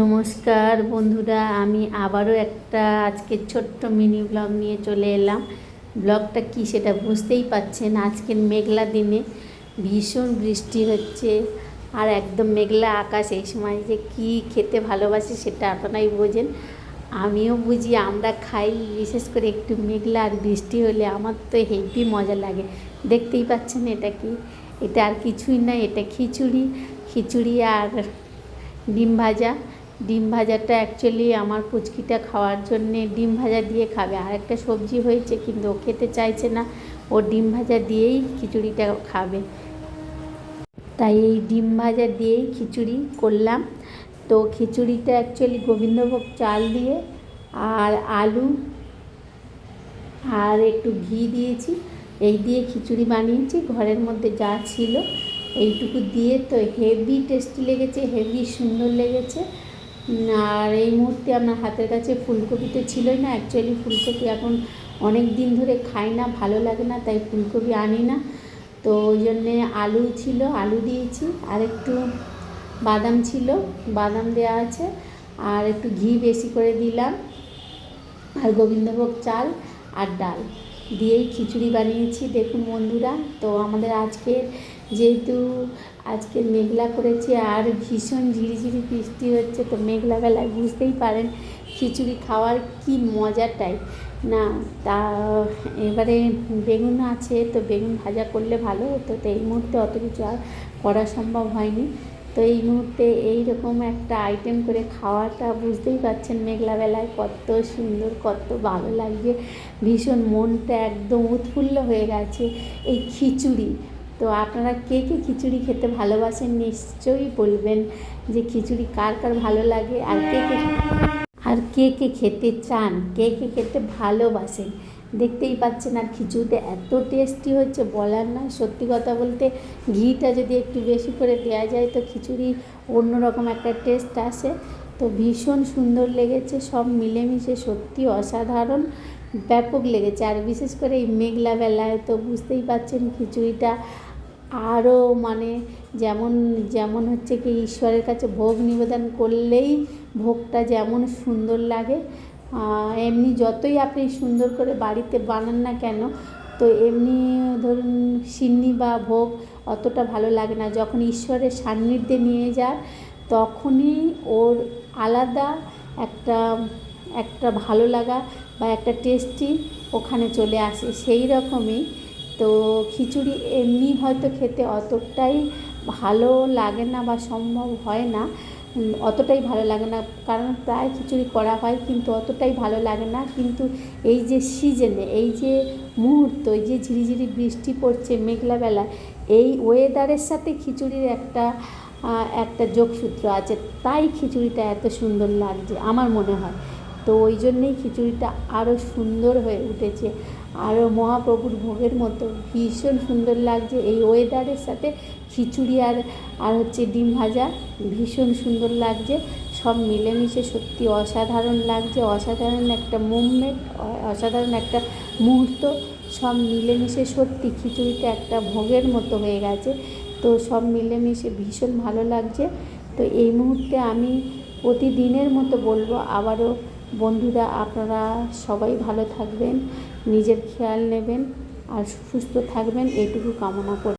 নমস্কার বন্ধুরা, আমি আবারও একটা আজকে ছোট্ট মিনি ব্লগ নিয়ে চলে এলাম। ব্লগটা কি সেটা বুঝতেই পাচ্ছেন, আজকের মেঘলা দিনে ভীষণ বৃষ্টি হচ্ছে আর একদম মেঘলা আকাশ এই সময়। যে কি খেতে ভালোবাসে সেটা আপনারাই বোঝেন, আমিও বুঝি আমরা খাই, বিশেষ করে একটু মেঘলা আর বৃষ্টি হলে আমার তো হেভি মজা লাগে। দেখতেই পাচ্ছেন এটা কি? এটা আর কিছুই না, এটা খিচুড়ি খিচুড়ি আর ডিম ভাজা। ডিম ভাজাটা অ্যাকচুয়ালি আমার পুচকিটা খাওয়ার জন্যে ডিম ভাজা দিয়ে খাবে। আর একটা সবজি হয়েছে, কিন্তু ও খেতে চাইছে না। ও ডিম ভাজা দিয়েই খিচুড়িটা খাবে। তাই এই ডিম ভাজা দিয়েই খিচুড়ি করলাম। তো খিচুড়িটা অ্যাকচুয়ালি গোবিন্দভোগ চাল দিয়ে আর আলু আর একটু ঘি দিয়েছি। এই দিয়ে খিচুড়ি বানিয়েছি। ঘরের মধ্যে যা ছিল, এইটুকু দিয়ে তো হেভি টেস্টি লেগেছে হেভি সুন্দর লেগেছে। আর এই মুহূর্তে আমার হাতের কাছে ফুলকপি তো ছিলই না। অ্যাকচুয়ালি ফুলকপি এখন অনেক দিন ধরে খাই না, ভালো লাগে না, তাই ফুলকপি আনি না। তো ওই জন্যে আলু ছিল, আলু দিয়েছি। আর একটু বাদাম ছিল, বাদাম দেওয়া আছে। আর একটু ঘি বেশি করে দিলাম। আর গোবিন্দভোগ চাল আর ডাল। দিয়েই খিচুড়ি বানিয়েছি। দেখুন বন্ধুরা, তো আমাদের আজকের যেহেতু আজকে মেঘলা করেছে আর ভীষণ ঝিরিঝিরি বৃষ্টি হচ্ছে, তো মেঘলা বেলায় বুঝতেই পারেন খিচুড়ি খাওয়ার কি মজাটাই না, তা এবারে বেগুন আছে, তো বেগুন ভাজা করলে ভালো হতো, তো এই মুহূর্তে অত কিছু আর করা সম্ভব হয়নি। তো এই মুহূর্তে এই রকম একটা আইটেম করে খাওয়াটা বুঝতেই পারছেন মেঘলাবেলায় কত সুন্দর, কত ভালো লাগছে। ভীষণ মনটা একদম উৎফুল্ল হয়ে গেছে এই খিচুড়ি। তো আপনারা কে কে খিচুড়ি খেতে ভালোবাসেন নিশ্চয়ই বলবেন যে খিচুড়ি কার কার ভালো লাগে আর কে কে আর কে কে খেতে চান, কে কে খেতে ভালোবাসেন? দেখতেই পাচ্ছেন আর খিচুড়িটা এত টেস্টি হচ্ছে বলার নয়। সত্যি কথা বলতে ঘিটা যদি একটু বেশি করে দেওয়া যায় তো খিচুড়ি অন্যরকম একটা টেস্ট আসে। তো ভীষণ সুন্দর লেগেছে, সব মিলেমিশে সত্যি অসাধারণ, ব্যাপক লেগেছে। আর বিশেষ করে এই মেঘলা বেলায় তো বুঝতেই পাচ্ছেন খিচুড়িটা আরও মানে যেমন যেমন হচ্ছে কি ঈশ্বরের কাছে ভোগ নিবেদন করলেই ভোগটা যেমন সুন্দর লাগে এমনি যতই আপনি সুন্দর করে বাড়িতে বানান না কেন, তো এমনি ধরুন সিন্নি বা ভোগ অতটা ভালো লাগে না। যখন ঈশ্বরের সান্নিধ্যে নিয়ে যায় তখনই ওর আলাদা একটা একটা ভালো লাগা বা একটা টেস্টি ওখানে চলে আসে। সেই রকমই তো খিচুড়ি এমনি হয়তো খেতে অতটাই ভালো লাগে না বা সম্ভব হয় না অতটাই ভালো লাগে না। কারণ প্রায় খিচুড়ি করা হয় কিন্তু অতটাই ভালো লাগে না। কিন্তু এই যে সিজনে, এই যে মুহূর্ত, এই যে ঝিরিঝিরি বৃষ্টি পড়ছে মেঘলা বেলা এই ওয়েদারের সাথে খিচুড়ির একটা একটা যোগসূত্র আছে। তাই খিচুড়িটা এত সুন্দর লাগছে, আমার মনে হয়। তো ওই জন্যেই খিচুড়িটা আরও সুন্দর হয়ে উঠেছে। আরও মহাপ্রভুর ভোগের মতো। ভীষণ সুন্দর লাগছে এই ওয়েদারের সাথে। খিচুড়ি আর আর হচ্ছে ডিম ভাজা ভীষণ সুন্দর লাগছে। সব মিলেমিশে সত্যি অসাধারণ লাগছে। অসাধারণ একটা মুভমেন্ট অসাধারণ একটা মুহূর্ত। সব মিলেমিশে সত্যি খিচুড়িটা একটা ভোগের মতো হয়ে গেছে। তো সব মিলেমিশে ভীষণ ভালো লাগছে। তো এই মুহূর্তে আমি প্রতিদিনের মতো বলব আবারও বন্ধুরা আপনারা সবাই ভালো থাকবেন নিজের খেয়াল নেবেন আর সুস্থ থাকবেন এটুকু কামনা করি।